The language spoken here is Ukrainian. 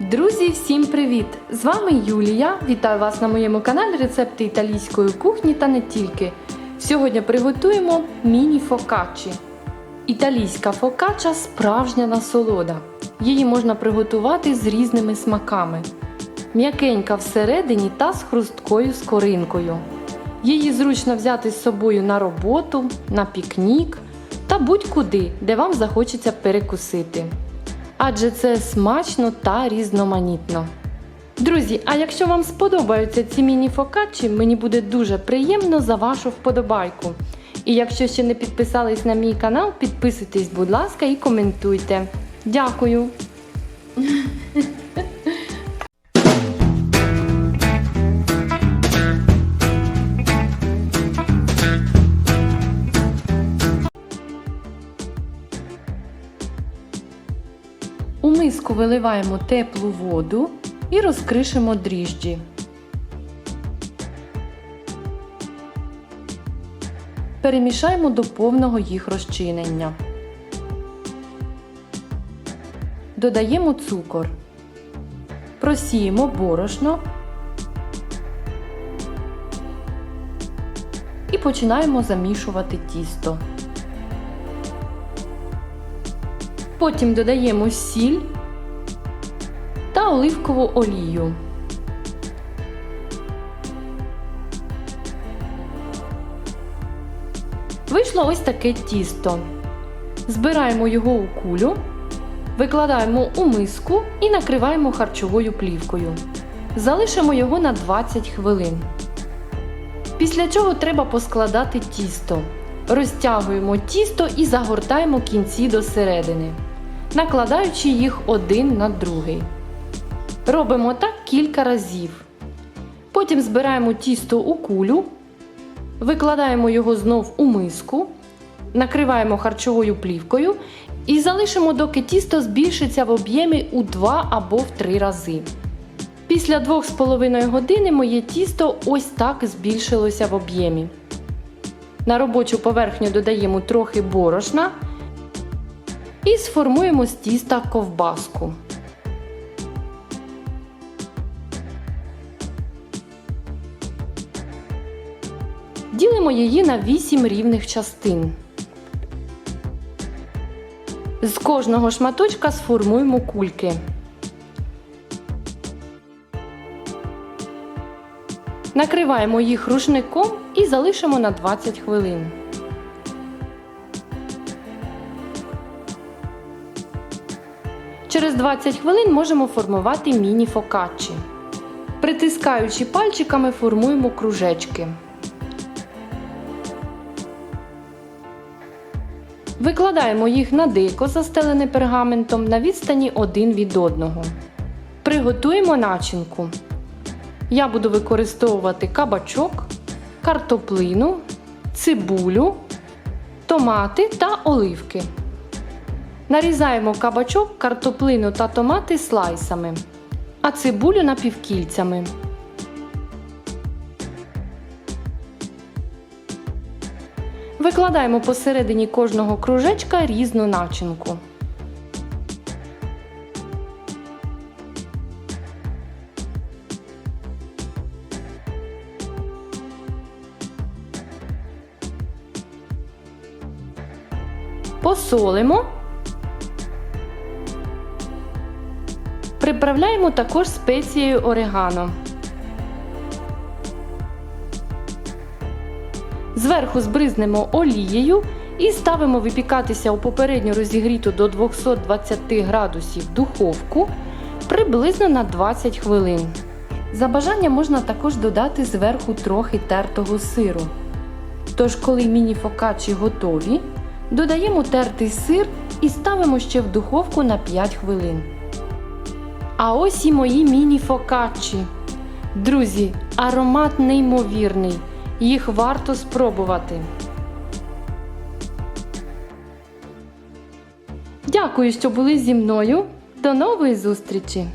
Друзі, всім привіт! З вами Юлія. Вітаю вас на моєму каналі Рецепти італійської кухні та не тільки. Сьогодні приготуємо міні-фокаччі. Італійська фокача справжня насолода. Її можна приготувати з різними смаками. М'якенька всередині та з хрусткою скоринкою. Її зручно взяти з собою на роботу, на пікнік та будь-куди, де вам захочеться перекусити. Адже це смачно та різноманітно. Друзі, а якщо вам сподобаються ці міні-фокачі, мені буде дуже приємно за вашу вподобайку. І якщо ще не підписались на мій канал, підписуйтесь, будь ласка, і коментуйте. Дякую! У миску виливаємо теплу воду і розкришимо дріжджі. Перемішаємо до повного їх розчинення. Додаємо цукор. Просіємо борошно і починаємо замішувати тісто. Потім додаємо сіль та оливкову олію. Вийшло ось таке тісто. Збираємо його у кулю, викладаємо у миску і накриваємо харчовою плівкою. Залишимо його на 20 хвилин. Після чого треба поскладати тісто. Розтягуємо тісто і загортаємо кінці до середини, накладаючи їх один на другий. Робимо так кілька разів. Потім збираємо тісто у кулю, викладаємо його знов у миску, накриваємо харчовою плівкою і залишимо, доки тісто збільшиться в об'ємі у 2 або в 3 рази. Після 2,5 години моє тісто ось так збільшилося в об'ємі. На робочу поверхню додаємо трохи борошна і сформуємо з тіста ковбаску. Ділимо її на 8 рівних частин. З кожного шматочка сформуємо кульки. Накриваємо їх рушником і залишимо на 20 хвилин. Через 20 хвилин можемо формувати міні-фокаччі. Притискаючи пальчиками, формуємо кружечки. Викладаємо їх на дико, застелене пергаментом на відстані один від одного. Приготуємо начинку. Я буду використовувати кабачок, картоплину, цибулю, томати та оливки. Нарізаємо кабачок, картоплину та томати слайсами, а цибулю напівкільцями. Викладаємо посередині кожного кружечка різну начинку. Посолимо. Приправляємо також спецією орегано. Зверху збризнемо олією і ставимо випікатися у попередньо розігріту до 220 градусів духовку приблизно на 20 хвилин. За бажанням можна також додати зверху трохи тертого сиру. Тож, коли міні-фокачі готові, додаємо тертий сир і ставимо ще в духовку на 5 хвилин. А ось і мої міні-фокаччі. Друзі, аромат неймовірний. Їх варто спробувати. Дякую, що були зі мною. До нової зустрічі!